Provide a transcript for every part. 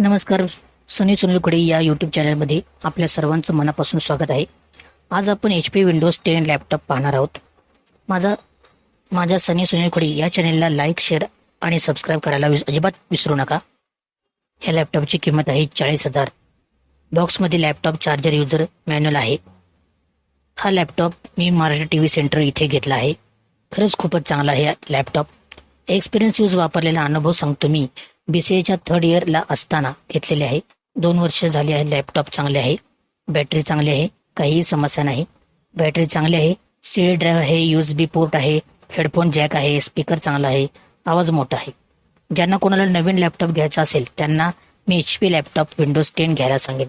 नमस्कार सनी सुनील खुडे या यूट्यूब चॅनलमध्ये आपल्या सर्वांचं मनापासून स्वागत आहे. आज आपण H P Windows ten laptop पाहणार आहोत. माझा माझ्या सनी सुनील खुडे या चॅनेलला लाईक शेअर आणि सबस्क्राईब करायला विस अजिबात विसरू नका. ह्या लॅपटॉपची किंमत आहे चाळीस हजार. बॉक्समध्ये लॅपटॉप चार्जर युजर मॅन्युअल आहे. हा लॅपटॉप मी मराठी टी व्ही सेंटर इथे घेतला आहे. खरंच खूपच चांगला आहे लॅपटॉप एक्सपिरियन्स यूज वापरलेला अनुभव सांगतो मी. बी सी एच्या थर्ड इयरला असताना घेतलेले आहे. दोन वर्ष झाली आहे. लॅपटॉप चांगले आहे. बॅटरी चांगली आहे. काहीही समस्या नाही. बॅटरी चांगली आहे. सी ड्राईव्ह आहे. यूज बी पोर्ट आहे. हेडफोन जॅक आहे. स्पीकर चांगला आहे. आवाज मोठा आहे. ज्यांना कोणाला नवीन लॅपटॉप घ्यायचा असेल त्यांना मी H P laptop Windows ten घ्यायला सांगेन.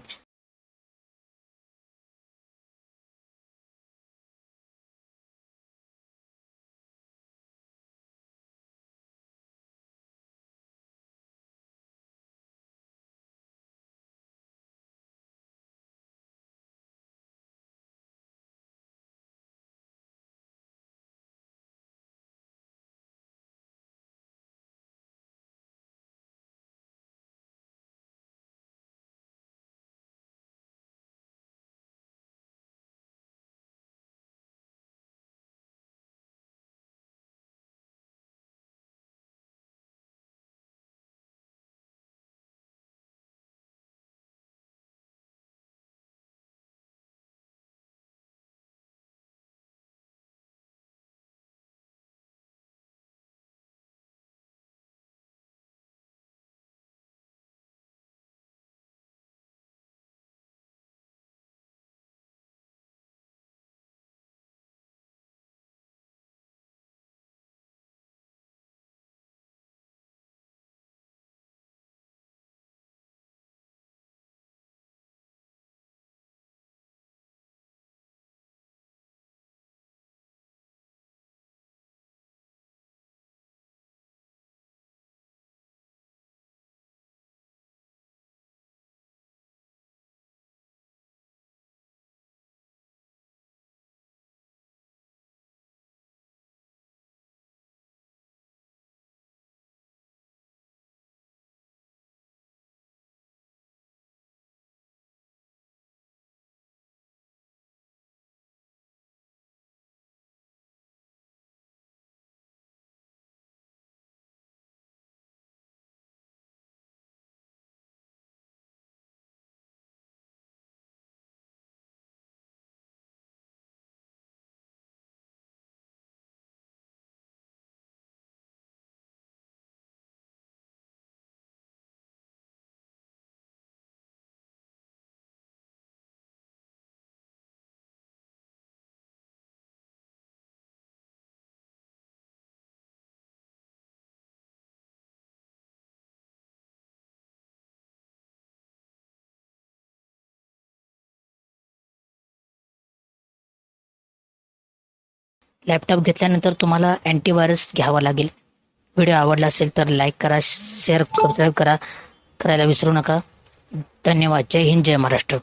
लॅपटॉप घेतल्यानंतर तुम्हाला अँटीव्हायरस घ्यावा लागेल. व्हिडिओ आवडला असेल तर लाईक करा शेअर सबस्क्राईब करा. करायला विसरू नका. धन्यवाद. जय हिंद जय महाराष्ट्र.